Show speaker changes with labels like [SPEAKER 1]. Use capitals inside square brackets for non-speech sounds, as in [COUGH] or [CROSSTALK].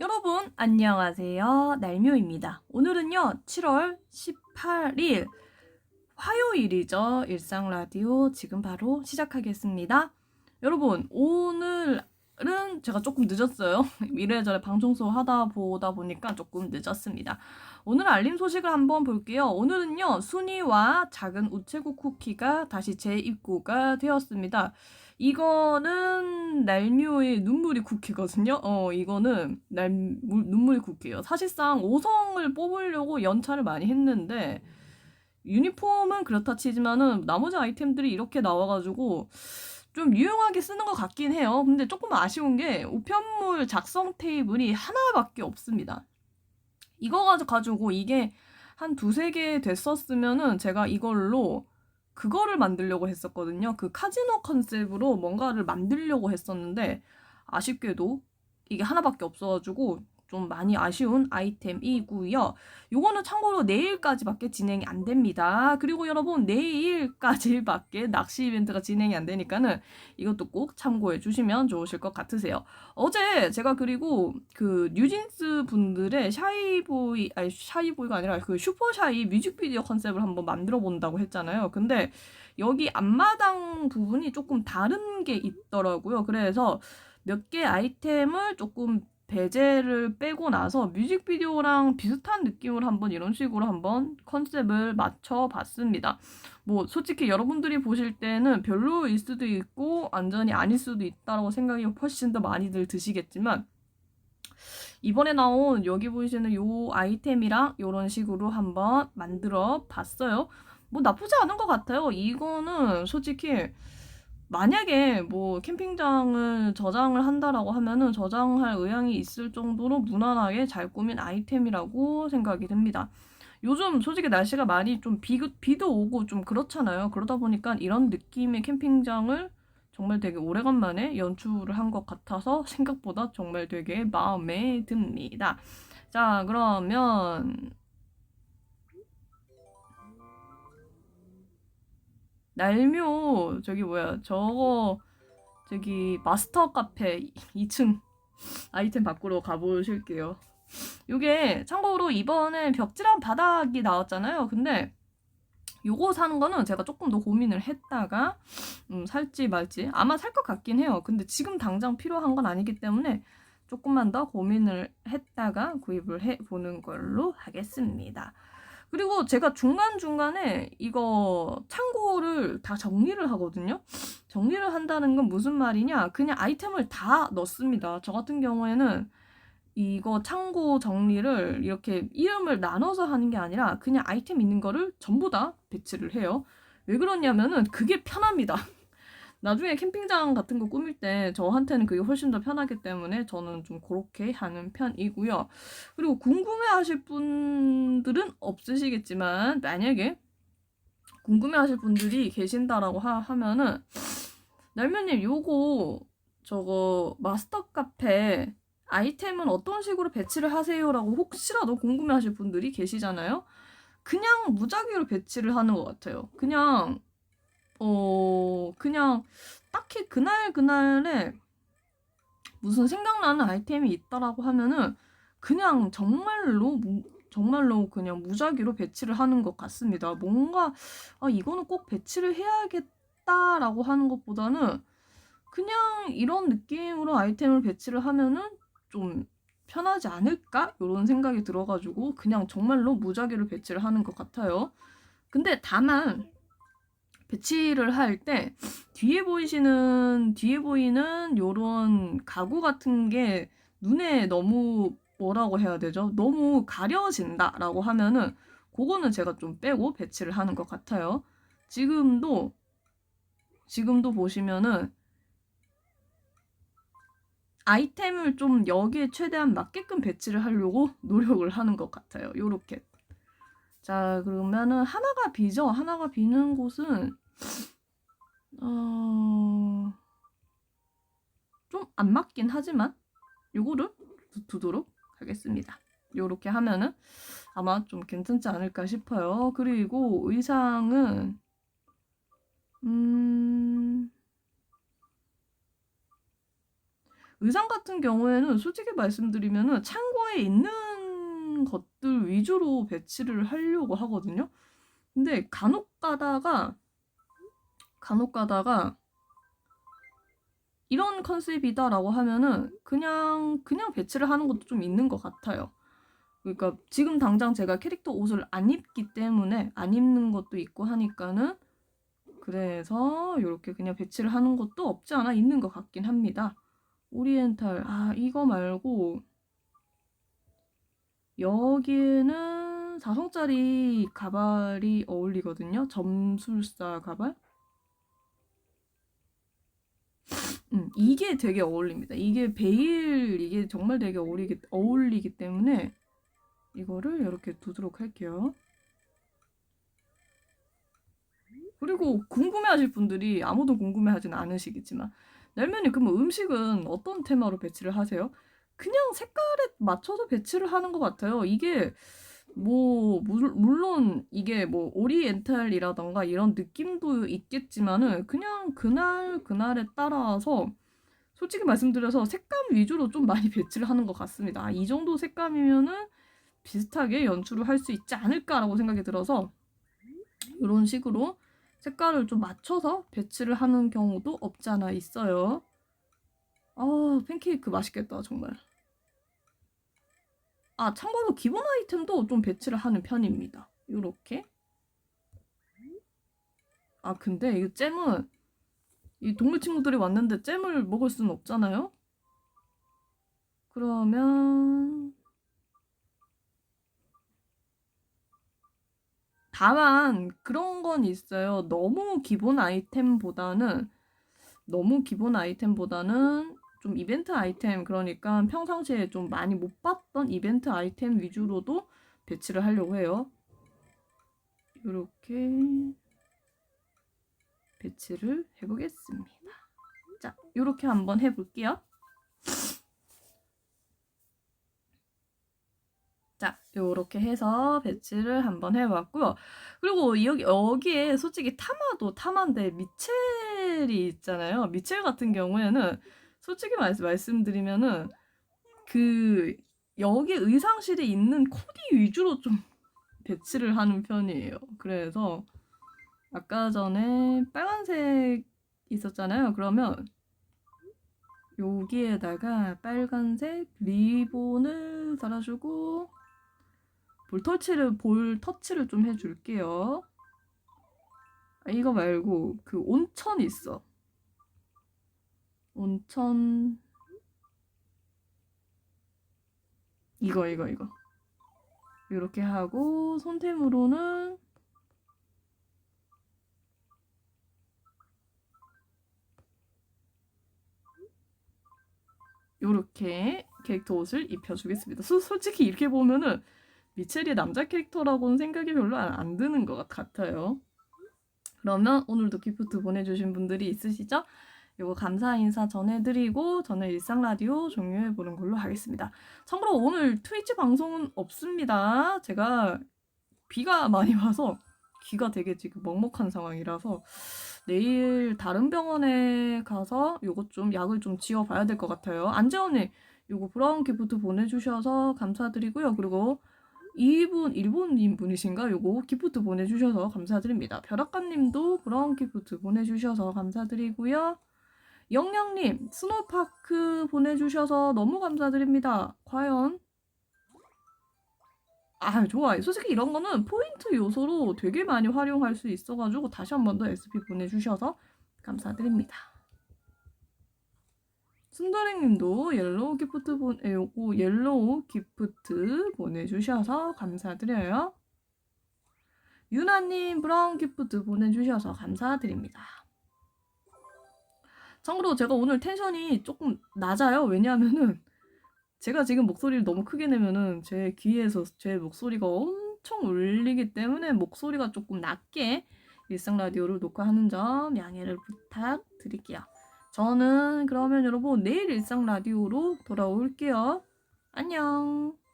[SPEAKER 1] 여러분 안녕하세요. 날묘입니다. 오늘은요 7월 18일 화요일이죠. 일상 라디오 지금 바로 시작하겠습니다. 여러분 오늘 은 제가 조금 늦었어요. [LAUGHS] 이래저래 방송소 하다 보다 보니까 조금 늦었습니다. 오늘 알림 소식을 한번 볼게요. 오늘은요 순이와 작은 우체국 쿠키가 다시 재입고가 되었습니다. 이거는 날묘의 눈물이 쿠키거든요. 어, 이거는 날 눈물이 쿠키예요. 사실상 5성을 뽑으려고 연차를 많이 했는데 유니폼은 그렇다 치지만은 나머지 아이템들이 이렇게 나와가지고 좀 유용하게 쓰는 것 같긴 해요. 근데 조금 아쉬운 게 우편물 작성 테이블이 하나밖에 없습니다. 이거 가지고 이게 한 두세 개 됐었으면은 제가 이걸로 그거를 만들려고 했었거든요. 그 카지노 컨셉으로 뭔가를 만들려고 했었는데 아쉽게도 이게 하나밖에 없어가지고 좀 많이 아쉬운 아이템이고요. 요거는 참고로 내일까지밖에 진행이 안 됩니다. 그리고 여러분 내일까지밖에 낚시 이벤트가 진행이 안 되니까는 이것도 꼭 참고해 주시면 좋으실 것 같으세요. 어제 제가 그리고 그 뉴진스 분들의 샤이보이 아니 샤이보이가 아니라 그 슈퍼샤이 뮤직비디오 컨셉을 한번 만들어 본다고 했잖아요. 근데 여기 앞마당 부분이 조금 다른 게 있더라고요. 그래서 몇 개 아이템을 조금 배제를 빼고 나서 뮤직비디오랑 비슷한 느낌으로 한번 이런 식으로 한번 컨셉을 맞춰 봤습니다. 뭐 솔직히 여러분들이 보실 때는 별로일 수도 있고 완전히 아닐 수도 있다고 생각이 훨씬 더 많이들 드시겠지만 이번에 나온 여기 보이시는 요 아이템이랑 이런 식으로 한번 만들어 봤어요. 뭐 나쁘지 않은 것 같아요. 이거는 솔직히 만약에 뭐 캠핑장을 저장을 한다라고 하면은 저장할 의향이 있을 정도로 무난하게 잘 꾸민 아이템이라고 생각이 듭니다. 요즘 솔직히 날씨가 많이 좀 비, 비도 오고 좀 그렇잖아요. 그러다 보니까 이런 느낌의 캠핑장을 정말 되게 오래간만에 연출을 한 것 같아서 [LAUGHS] 생각보다 정말 되게 마음에 듭니다. 자, 그러면 날묘 저기 뭐야 저거 저기 마스터 카페 2층 아이템 밖으로 가보실게요. 이게 참고로 이번에 벽지랑 바닥이 나왔잖아요. 근데 요거 사는 거는 제가 조금 더 고민을 했다가 음, 살지 말지 아마 살 것 같긴 해요. 근데 지금 당장 필요한 건 아니기 때문에 조금만 더 고민을 했다가 구입을 해 보는 걸로 하겠습니다. 그리고 제가 중간중간에 이거 창고를 다 정리를 하거든요. 정리를 한다는 건 무슨 말이냐? 그냥 아이템을 다 넣습니다. 저 같은 경우에는 이거 창고 정리를 이렇게 이름을 나눠서 하는 게 아니라 그냥 아이템 있는 거를 전부 다 배치를 해요. 왜 그러냐면은 그게 편합니다. 나중에 캠핑장 같은 거 꾸밀 때 저한테는 그게 훨씬 더 편하기 때문에 저는 좀 그렇게 하는 편이고요. 그리고 궁금해 하실 분들은 없으시겠지만 만약에 궁금해 하실 분들이 계신다라고 하, 면은 날면님 요거 저거 마스터 카페 아이템은 어떤 식으로 배치를 하세요라고 혹시라도 궁금해 하실 분들이 계시잖아요. 그냥 무작위로 배치를 하는 것 같아요. 그냥 어, 그냥 딱히 그날 그날에 무슨 생각나는 아이템이 있다라고 하면은 그냥 정말로 정말로 그냥 무작위로 배치를 하는 것 같습니다. 뭔가 아 이거는 꼭 배치를 해야겠다라고 하는 것보다는 그냥 이런 느낌으로 아이템을 배치를 하면은 좀 편하지 않을까? 이런 생각이 들어가지고 그냥 정말로 무작위로 배치를 하는 것 같아요. 근데 다만 배치를 할 때 뒤에 보이시는 뒤에 보이는 요런 가구 같은 게 눈에 너무 뭐라고 해야 되죠? 너무 가려진다라고 하면은 그거는 제가 좀 빼고 배치를 하는 것 같아요. 지금도 지금도 보시면은 아이템을 좀 여기에 최대한 맞게끔 배치를 하려고 [LAUGHS] 노력을 하는 것 같아요. 요렇게 자, 그러면은 하나가 비죠? 하나가 비는 곳은 어... 좀 안 맞긴 하지만 요거를 두 도록 하겠습니다. 요렇게 하면은 아마 좀 괜찮지 않을까 싶어요. 그리고 의상은 음... 의상 같은 경우에는 솔직히 말씀드리면은 창고에 있는 것들 위주로 배치를 하려고 하거든요. 근데 간혹 가다가 간혹 가다가 이런 컨셉이다라고 하면은 그냥 그냥 배치를 하는 것도 좀 있는 것 같아요. 그러니까 지금 당장 제가 캐릭터 옷을 안 입기 때문에 안 입는 것도 있고 하니까는 그래서 이렇게 그냥 배치를 하는 것도 없지 않아 있는 것 같긴 합니다. 오리엔탈 아 이거 말고 여기에는 4성짜리 가발이 어울리거든요. 점술사 가발. 음, 이게 되게 어울립니다. 이게 베일 이게 정말 되게 어울리기, 어울리기 때문에 이거를 이렇게 두도록 할게요. 그리고 궁금해하실 분들이 아무도 궁금해하진 않으시겠지만 날면이 그러면 음식은 어떤 테마로 배치를 하세요? 그냥 색깔에 맞춰서 배치를 하는 것 같아요. 이게 뭐 물- 물론 이게 뭐 오리엔탈이라던가 이런 느낌도 있겠지만은 그냥 그날 그날에 따라서 솔직히 말씀드려서 색감 위주로 좀 많이 [LAUGHS] 배치를 하는 것 같습니다. 아, 이 정도 색감이면은 비슷하게 연출을 할 수 있지 않을까라고 생각이 들어서 이런 식으로 색깔을 좀 맞춰서 배치를 하는 경우도 없지 않아 있어요. 아, 팬케이크 맛있겠다, 정말. 아, 참고로 기본 아이템도 좀 배치를 하는 편입니다. 요렇게. 아, 근데 이 잼은 이 동물 친구들이 왔는데 잼을 먹을 수는 없잖아요? 그러면 다만 그런 건 있어요. 너무 기본 아이템보다는 너무 기본 아이템보다는 좀 이벤트 아이템 그러니까 평상시에 좀 많이 못 봤던 이벤트 아이템 위주로도 배치를 하려고 해요. 이렇게 배치를 해보겠습니다. 자, 이렇게 한번 해볼게요. 자, 요렇게 해서 배치를 한번 해봤고요. 그리고 여기, 여기에 솔직히 타마도 타마인데 미첼이 있잖아요. 미첼 같은 경우에는 솔직히 말씀, 말씀드리면은 그 여기 의상실에 있는 코디 위주로 좀 배치를 하는 편이에요. 그래서 아까 전에 빨간색 있었잖아요. 그러면 여기에다가 빨간색 리본을 달아주고 볼 터치를 볼 터치를 좀 해줄게요. 아, 이거 말고 그 온천 있어. 온천 이거 이거 이거 이렇게 하고 손템으로는 이렇게 캐릭터 옷을 입혀주겠습니다. 소, 솔직히 이렇게 보면은 미첼이 남자 캐릭터라고는 생각이 별로 안, 안 드는 것 같아요. 그러면 오늘도 기프트 보내주신 분들이 있으시죠? 이거 감사 인사 전해드리고 저는 일상 라디오 종료해 보는 걸로 하겠습니다. 참고로 오늘 트위치 방송은 없습니다. 제가 비가 많이 와서 귀가 되게 지금 먹먹한 상황이라서 내일 다른 병원에 가서 요거 좀 약을 좀 지어봐야 될 것 같아요. 안재원님 요거 브라운 기프트 보내주셔서 감사드리고요. 그리고 이분 일본인 분이신가 요거 기프트 보내주셔서 감사드립니다. 벼락감님도 브라운 기프트 보내주셔서 감사드리고요. 영영님 스노파크 보내주셔서 너무 감사드립니다. 과연 아 좋아요. 솔직히 이런 거는 포인트 요소로 되게 많이 활용할 수 있어가지고 다시 한 번 더 SP 보내주셔서 감사드립니다. 순더랭님도 옐로우 기프트 본, 에, 요거 옐로우 기프트 보내주셔서 감사드려요. 유나님 브라운 기프트 보내주셔서 감사드립니다. 참고로 제가 오늘 텐션이 조금 낮아요. 왜냐하면은 [LAUGHS] 제가 지금 목소리를 너무 크게 내면은 제 귀에서 제 목소리가 엄청 울리기 때문에 목소리가 조금 낮게 일상 라디오를 녹화하는 점 양해를 부탁드릴게요. 저는 그러면 여러분 내일 일상 라디오로 돌아올게요. 안녕.